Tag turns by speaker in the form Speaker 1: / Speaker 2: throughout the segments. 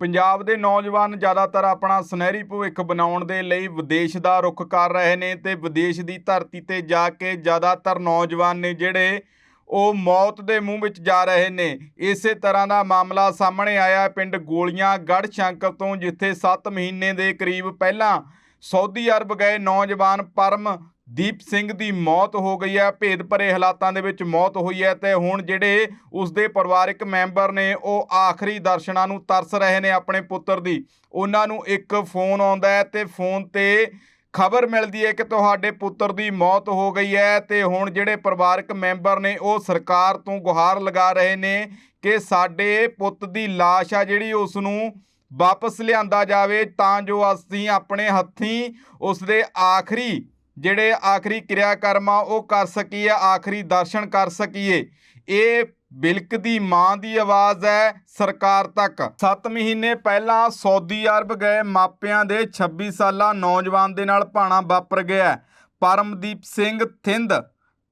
Speaker 1: ਪੰਜਾਬ ਦੇ ਨੌਜਵਾਨ ਜ਼ਿਆਦਾਤਰ ਆਪਣਾ ਸੁਨਹਿਰੀ ਭਵਿੱਖ ਬਣਾਉਣ ਦੇ ਲਈ ਵਿਦੇਸ਼ ਦਾ ਰੁਖ ਕਰ ਰਹੇ ਨੇ ਤੇ ਵਿਦੇਸ਼ ਦੀ ਧਰਤੀ ਤੇ ਜਾ ਕੇ ਜ਼ਿਆਦਾਤਰ ਨੌਜਵਾਨ ਨੇ ਜਿਹੜੇ ਉਹ ਮੌਤ ਦੇ ਮੂੰਹ ਵਿੱਚ ਜਾ ਰਹੇ ਨੇ। ਇਸੇ ਤਰ੍ਹਾਂ ਦਾ ਮਾਮਲਾ ਸਾਹਮਣੇ ਆਇਆ ਪਿੰਡ ਗੋਲੀਆਂ ਗੜ੍ਹ ਸ਼ੰਕਰ ਤੋਂ, ਜਿੱਥੇ 7 ਮਹੀਨੇ ਦੇ ਕਰੀਬ ਪਹਿਲਾਂ ਸਾਊਦੀ ਅਰਬ ਗਏ ਨੌਜਵਾਨ ਪਰਮ ਦੀਪ ਸਿੰਘ ਦੀ ਮੌਤ ਹੋ ਗਈ ਹੈ, ਭੇਦ ਭਰੇ ਹਾਲਾਤਾਂ ਦੇ ਵਿੱਚ ਮੌਤ ਹੋਈ ਹੈ ਤੇ ਹੁਣ ਜਿਹੜੇ ਉਸ ਦੇ ਪਰਿਵਾਰਕ ਮੈਂਬਰ ਨੇ, ਉਹ ਆਖਰੀ ਦਰਸ਼ਨਾਂ ਨੂੰ ਤਰਸ ਰਹੇ ਨੇ ਆਪਣੇ ਪੁੱਤਰ ਦੀ। ਉਹਨਾਂ ਨੂੰ ਇੱਕ ਫੋਨ ਆਉਂਦਾ ਹੈ ਤੇ ਫੋਨ ਤੇ ਖਬਰ ਮਿਲਦੀ ਹੈ ਕਿ ਤੁਹਾਡੇ ਪੁੱਤਰ ਦੀ ਮੌਤ ਹੋ ਗਈ ਹੈ ਤੇ ਹੁਣ ਜਿਹੜੇ ਪਰਿਵਾਰਕ ਮੈਂਬਰ ਨੇ, ਉਹ ਸਰਕਾਰ ਤੋਂ ਗੁਹਾਰ ਲਗਾ ਰਹੇ ਨੇ ਕਿ ਸਾਡੇ ਪੁੱਤ ਦੀ ਲਾਸ਼ ਆ ਜਿਹੜੀ ਉਸ ਨੂੰ ਵਾਪਸ ਲਿਆਂਦਾ ਜਾਵੇ, ਤਾਂ ਜੋ ਅਸੀਂ ਆਪਣੇ ਹੱਥੀਂ ਉਸ ਦੇ ਆਖਰੀ ਜਿਹੜੇ ਆਖਰੀ ਕਿਰਿਆ ਕਰਮ ਆ, ਉਹ ਕਰ ਸਕੀਏ, ਆਖਰੀ ਦਰਸ਼ਨ ਕਰ ਸਕੀਏ। ਇਹ ਬਿਲਕ ਦੀ ਮਾਂ ਦੀ ਆਵਾਜ਼ ਹੈ ਸਰਕਾਰ ਤੱਕ। 7 ਮਹੀਨੇ ਪਹਿਲਾਂ ਸਾਊਦੀ ਅਰਬ ਗਏ, ਮਾਪਿਆਂ ਦੇ 26 ਸਾਲਾ ਨੌਜਵਾਨ ਦੇ ਨਾਲ ਭਾਣਾ ਵਾਪਰ ਗਿਆ। ਪਰਮਦੀਪ ਸਿੰਘ ਥਿੰਦ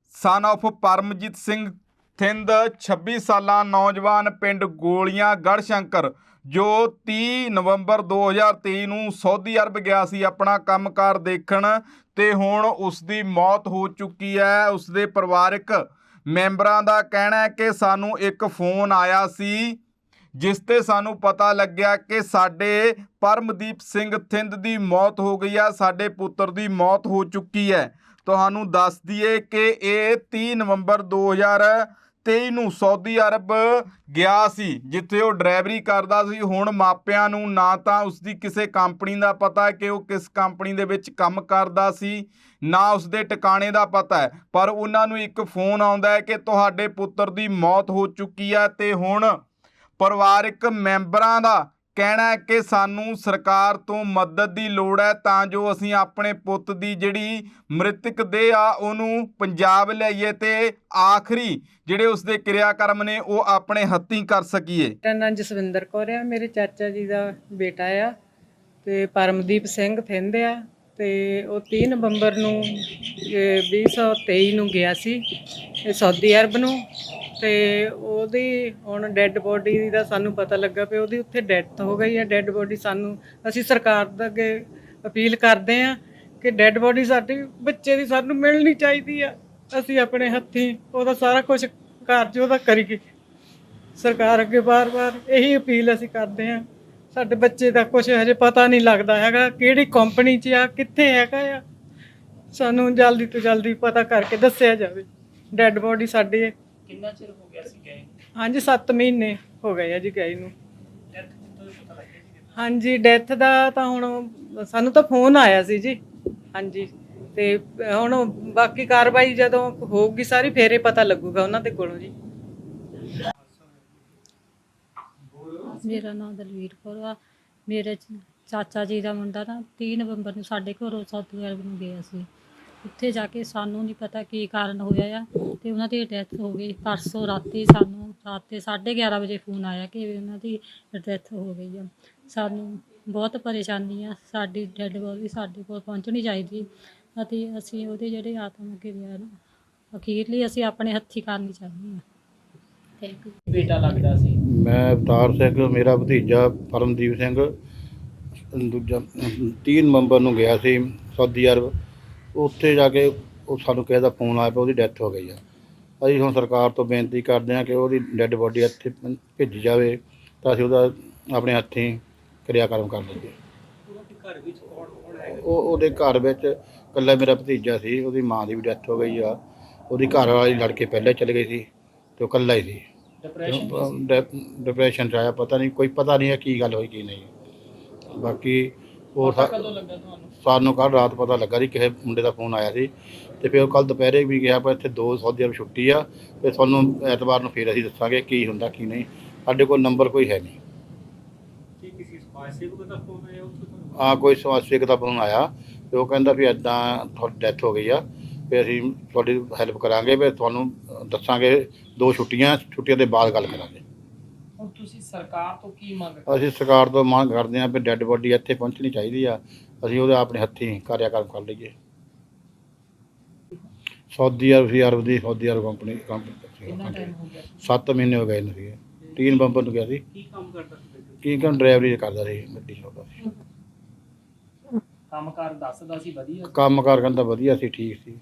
Speaker 1: ਸਨ of ਪਰਮਜੀਤ ਸਿੰਘ ਥਿੰਦ 26 ਸਾਲਾ ਨੌਜਵਾਨ ਪਿੰਡ ਗੋਲੀਆਂ ਗੜ੍ਹ ਸ਼ੰਕਰ ਜੋ 30 ਨਵੰਬਰ 2023 ਨੂੰ ਸਾਊਦੀ ਅਰਬ ਗਿਆ ਸੀ ਆਪਣਾ ਕੰਮਕਾਰ ਦੇਖਣ ਤੇ ਹੁਣ ਉਸ ਦੀ ਮੌਤ ਹੋ ਚੁੱਕੀ ਹੈ। ਉਸ ਦੇ ਪਰਿਵਾਰਕ ਮੈਂਬਰਾਂ ਦਾ ਕਹਿਣਾ ਹੈ ਕਿ ਸਾਨੂੰ ਇੱਕ ਫੋਨ ਆਇਆ ਸੀ, ਜਿਸ ਤੇ ਸਾਨੂੰ ਪਤਾ ਲੱਗਿਆ ਕਿ ਸਾਡੇ ਪਰਮਦੀਪ ਸਿੰਘ ਥਿੰਦ ਦੀ ਮੌਤ ਹੋ ਗਈ ਆ, ਸਾਡੇ ਪੁੱਤਰ ਦੀ ਮੌਤ ਹੋ ਚੁੱਕੀ ਹੈ। ਤੁਹਾਨੂੰ ਦੱਸ ਦਈਏ ਕਿ ਇਹ 30 ਨਵੰਬਰ 2023 ਨੂੰ ਸਾਊਦੀ ਅਰਬ ਗਿਆ ਸੀ, ਜਿੱਥੇ ਉਹ ਡਰਾਈਵਰੀ ਕਰਦਾ ਸੀ। ਹੁਣ ਮਾਪਿਆਂ ਨੂੰ ਨਾ ਤਾਂ ਉਸ ਦੀ ਕਿਸੇ ਕੰਪਨੀ ਦਾ ਪਤਾ ਹੈ ਕਿ ਉਹ ਕਿਸ ਕੰਪਨੀ ਦੇ ਵਿੱਚ ਕੰਮ ਕਰਦਾ ਸੀ, ਨਾ ਉਸ ਦੇ ਟਿਕਾਣੇ ਦਾ ਪਤਾ ਹੈ। ਪਰ ਉਹਨਾਂ ਨੂੰ ਇੱਕ ਫੋਨ ਆਉਂਦਾ ਹੈ ਕਿ ਤੁਹਾਡੇ ਪੁੱਤਰ ਦੀ ਮੌਤ ਹੋ ਚੁੱਕੀ ਹੈ ਤੇ ਹੁਣ ਪਰਿਵਾਰਕ ਮੈਂਬਰਾਂ ਦਾ ਕਹਿਣਾ ਹੈ ਕਿ ਸਾਨੂੰ ਸਰਕਾਰ ਤੋਂ ਮਦਦ ਦੀ ਲੋੜ ਹੈ ਤਾਂ ਜੋ ਅਸੀਂ ਆਪਣੇ ਪੁੱਤ ਦੀ ਜਿਹੜੀ ਮ੍ਰਿਤਕ ਦੇਹ ਆ, ਉਹਨੂੰ ਪੰਜਾਬ ਲਿਆਈਏ ਤੇ ਆਖਰੀ ਜਿਹੜੇ ਉਸਦੇ ਕਿਰਿਆਕਰਮ ਨੇ, ਉਹ ਆਪਣੇ ਹੱਥੀਂ ਕਰ ਸਕੀਏ।
Speaker 2: ਮੇਰਾ ਨਾਮ ਜਸਵਿੰਦਰ ਕੌਰ ਆ ਮੇਰੇ ਚਾਚਾ ਜੀ ਦਾ ਬੇਟਾ ਆ ਤੇ ਪਰਮਦੀਪ ਸਿੰਘ ਥਿੰਦ ਆ ਤੇ ਉਹ 30 ਨਵੰਬਰ ਨੂੰ, ਇਹ 2023 ਨੂੰ ਗਿਆ ਸੀ ਸਾਊਦੀ ਅਰਬ ਨੂੰ। ਤੇ ਉਹਦੀ ਹੁਣ ਡੈੱਡ ਬੋਡੀ ਦਾ ਸਾਨੂੰ ਪਤਾ ਲੱਗਾ ਵੀ ਉਹਦੀ ਉੱਥੇ ਡੈਥ ਹੋ ਗਈ ਹੈ। ਡੈੱਡ ਬੋਡੀ ਸਾਨੂੰ, ਅਸੀਂ ਸਰਕਾਰ ਦੇ ਅੱਗੇ ਅਪੀਲ ਕਰਦੇ ਆ ਕਿ ਡੈੱਡ ਬੋਡੀ ਸਾਡੀ, ਬੱਚੇ ਦੀ ਸਾਨੂੰ ਮਿਲਣੀ ਚਾਹੀਦੀ ਆ। ਅਸੀਂ ਆਪਣੇ ਹੱਥੀਂ ਉਹਦਾ ਸਾਰਾ ਕੁਝ ਕਾਰਜ ਉਹਦਾ ਕਰੀਏ। ਸਰਕਾਰ ਅੱਗੇ ਬਾਰ-ਬਾਰ ਇਹੀ ਅਪੀਲ ਅਸੀਂ ਕਰਦੇ ਹਾਂ। ਸਾਡੇ ਬੱਚੇ ਦਾ ਕੁਝ ਹਜੇ ਪਤਾ ਨਹੀਂ ਲੱਗਦਾ ਹੈਗਾ ਕਿਹੜੀ ਕੰਪਨੀ 'ਚ ਆ, ਕਿੱਥੇ ਹੈਗਾ ਆ। ਸਾਨੂੰ ਜਲਦੀ ਤੋਂ ਜਲਦੀ ਪਤਾ ਕਰਕੇ ਦੱਸਿਆ ਜਾਵੇ। ਡੈੱਡ ਬੋਡੀ ਸਾਡੀ
Speaker 3: ਕਿੰਨਾ ਚਿਰ ਹੋ ਗਿਆ ਸੀ ਗਏ
Speaker 2: ਹਾਂਜੀ 7 ਮਹੀਨੇ ਹੋ ਗਏ ਆ ਜੀ ਗਏ ਨੂੰ।
Speaker 3: ਡੈਥ ਕਿੱਥੋਂ ਦੀ ਪਤਾ ਲੱਗਿਆ ਜੀ?
Speaker 2: ਹਾਂਜੀ ਡੈਥ ਦਾ ਤਾਂ ਹੁਣ ਸਾਨੂੰ ਤਾਂ ਫੋਨ ਆਇਆ ਸੀ ਜੀ। ਹਾਂਜੀ ਤੇ ਹੁਣ ਬਾਕੀ ਕਾਰਵਾਈ ਜਦੋਂ ਹੋਊਗੀ ਸਾਰੀ ਫੇਰੇ ਪਤਾ ਲੱਗੂਗਾ ਉਹਨਾਂ ਦੇ ਕੋਲੋਂ ਜੀ।
Speaker 4: ਮੇਰਾ ਨਾਮ ਦਲਵੀਰ ਕੌਰ ਆ। ਮੇਰੇ ਚ- ਚਾਚਾ ਜੀ ਦਾ ਮੁੰਡਾ ਨਾ 30 ਨਵੰਬਰ ਨੂੰ ਸਾਡੇ ਘਰੋਂ ਅਰਬ ਨੂੰ ਗਿਆ ਸੀ। ਉੱਥੇ ਜਾ ਕੇ ਸਾਨੂੰ ਨਹੀਂ ਪਤਾ ਕੀ ਕਾਰਨ ਹੋਇਆ ਆ ਤੇ ਉਹਨਾਂ ਦੀ ਡੈਥ ਹੋ ਗਈ। ਪਰਸੋਂ ਰਾਤੀ ਸਾਨੂੰ ਰਾਤ ਦੇ 11:30 ਵਜੇ ਫੋਨ ਆਇਆ ਕਿ ਉਹਨਾਂ ਦੀ ਡੈਥ ਹੋ ਗਈ ਆ। ਸਾਨੂੰ ਬਹੁਤ ਪਰੇਸ਼ਾਨੀ ਆ। ਸਾਡੀ ਡੈਡ ਬੋਡੀ ਸਾਡੇ ਕੋਲ ਪਹੁੰਚਣੀ ਚਾਹੀਦੀ ਅਤੇ ਅਸੀਂ ਉਹਦੇ ਜਿਹੜੇ ਆਤਮ ਕਿਰਿਆ ਨੂੰ ਅਖੀਰਲੀ ਅਸੀਂ ਆਪਣੇ ਹੱਥੀਂ ਕਰਨੀ ਚਾਹੁੰਦੇ ਹਾਂ। ਥੈਂਕ ਯੂ
Speaker 3: ਬੇਟਾ ਲੱਗਦਾ ਸੀ।
Speaker 5: ਮੈਂ ਅਵਤਾਰ ਸਿੰਘ ਮੇਰਾ ਭਤੀਜਾ ਪਰਮਦੀਪ ਸਿੰਘ ਦੂਜਾ 3 ਨਵੰਬਰ ਨੂੰ ਗਿਆ ਸੀ ਸਾਊਦੀ ਅਰਬ। ਉੱਥੇ ਜਾ ਕੇ ਉਹ ਸਾਨੂੰ ਕਿਸੇ ਦਾ ਫੋਨ ਆਇਆ ਪਿਆ ਉਹਦੀ ਡੈਥ ਹੋ ਗਈ ਆ। ਅਸੀਂ ਹੁਣ ਸਰਕਾਰ ਤੋਂ ਬੇਨਤੀ ਕਰਦੇ ਹਾਂ ਕਿ ਉਹਦੀ ਡੈੱਡ ਬੋਡੀ ਇੱਥੇ ਭੇਜੀ ਜਾਵੇ ਤਾਂ ਅਸੀਂ ਉਹਦਾ ਆਪਣੇ ਹੱਥੀਂ ਕਿਰਿਆਕਰਮ ਕਰ ਲਈਏ। ਉਹ ਉਹਦੇ ਘਰ ਵਿੱਚ ਇਕੱਲਾ ਮੇਰਾ ਭਤੀਜਾ ਸੀ ਉਹਦੀ ਮਾਂ ਦੀ ਵੀ ਡੈਥ ਹੋ ਗਈ ਆ। ਉਹਦੀ ਘਰ ਵਾਲੀ ਲੜਕੇ ਪਹਿਲੇ ਚਲੇ ਗਈ ਸੀ ਤੇ ਉਹ ਇਕੱਲਾ ਹੀ ਸੀ।
Speaker 3: ਡਿਪਰੈਸ਼ਨ
Speaker 5: ਡਿਪਰੈਸ਼ਨ ਚ ਆਇਆ ਪਤਾ ਨਹੀਂ ਕੋਈ ਪਤਾ ਨਹੀਂ ਹੈ ਕੀ ਗੱਲ ਹੋਈ ਕੀ ਨਹੀਂ। ਬਾਕੀ ਉਹ
Speaker 3: ਪਤਾ
Speaker 5: ਸਾ-
Speaker 3: ਕਦੋਂ ਲੱਗਾ ਤੁਹਾਨੂੰ?
Speaker 5: ਸਾਨੂੰ ਕੱਲ ਰਾਤ ਪਤਾ ਲੱਗਾ ਸੀ ਕਿਸੇ ਮੁੰਡੇ ਦਾ ਫੋਨ ਆਇਆ ਸੀ। ਤੇ ਫਿਰ ਕੱਲ ਦੁਪਹਿਰੇ ਵੀ ਗਿਆ ਪਰ ਇੱਥੇ ਦੋ ਸਾਊਦੀ ਅਰਬ ਛੁੱਟੀ ਆ। ਤੇ ਤੁਹਾਨੂੰ ਐਤਵਾਰ ਨੂੰ ਫਿਰ ਅਸੀਂ ਦੱਸਾਂਗੇ ਕੀ ਹੁੰਦਾ ਕੀ ਨਹੀਂ। ਸਾਡੇ ਕੋਲ ਨੰਬਰ ਕੋਈ ਹੈ ਨਹੀਂ।
Speaker 3: ਕੀ ਕਿਸੇ ਸਪਾਈਸੀ ਦਾ ਫੋਨ ਆਇਆ ਉੱਥੇ ਤੁਹਾਨੂੰ
Speaker 5: ਆ ਕੋਈ ਸਵਾਸਿਕ ਦਾ ਫੋਨ ਆਇਆ। ਤੇ ਉਹ ਕਹਿੰਦਾ ਵੀ ਐਦਾਂ ਤੁਹਾਡੀ ਡੈਥ ਹੋ ਗਈ ਆ। ਵੀ ਅਸੀਂ ਤੁਹਾਡੀ ਹੈਲਪ ਕਰਾਂਗੇ ਵੀ ਤੁਹਾਨੂੰ ਦੱਸਾਂਗੇ। ਦੋ ਛੁੱਟੀਆਂ ਛੁੱਟੀਆਂ ਦੇ ਬਾਅਦ ਗੱਲ ਕਰਾਂਗੇ।
Speaker 3: ਸਰਕਾਰ ਤੋਂ ਕੀ ਮੰਗ
Speaker 5: ਅਸੀਂ ਸਰਕਾਰ ਤੋਂ ਮੰਗ ਕਰਦੇ ਹਾਂ ਵੀ ਡੈੱਡ ਬੋਡੀ ਇੱਥੇ ਪਹੁੰਚਣੀ ਚਾਹੀਦੀ ਆ। ਅਸੀਂ ਉਹਦਾ ਆਪਣੇ ਹੱਥੀਂ ਕਾਰਿਆਕਰਮ ਕਰ ਲਈਏ। ਸਾਊਦੀ ਅਰਬ ਸੀ ਅਰਬ ਦੀ ਸਾਊਦੀ ਅਰਬ ਕੰਪਨੀ
Speaker 3: ਕਿੰਨਾ ਟਾਈਮ
Speaker 5: ਕੰਪਨੀ
Speaker 3: ਹੋ ਗਿਆ?
Speaker 5: 7 ਮਹੀਨੇ ਹੋ ਗਏ ਨੇ ਸੀਗੇ। 3 ਨਵੰਬਰ ਨੂੰ ਗਿਆ ਸੀ।
Speaker 3: ਕੀ ਕੰਮ ਕਰਦਾ ਸੀ?
Speaker 5: ਕੀ ਕਿ ਡਰਾਈਵਰੀ ਕਰਦਾ ਸੀ ਗੱਡੀ ਚਲਾਉਂਦਾ ਸੀ।
Speaker 3: ਕੰਮਕਾਰ ਦੱਸਦਾ ਸੀ ਵਧੀਆ?
Speaker 5: ਕੰਮ ਕਾਰ ਕਹਿੰਦਾ ਵਧੀਆ ਸੀ ਠੀਕ ਸੀ।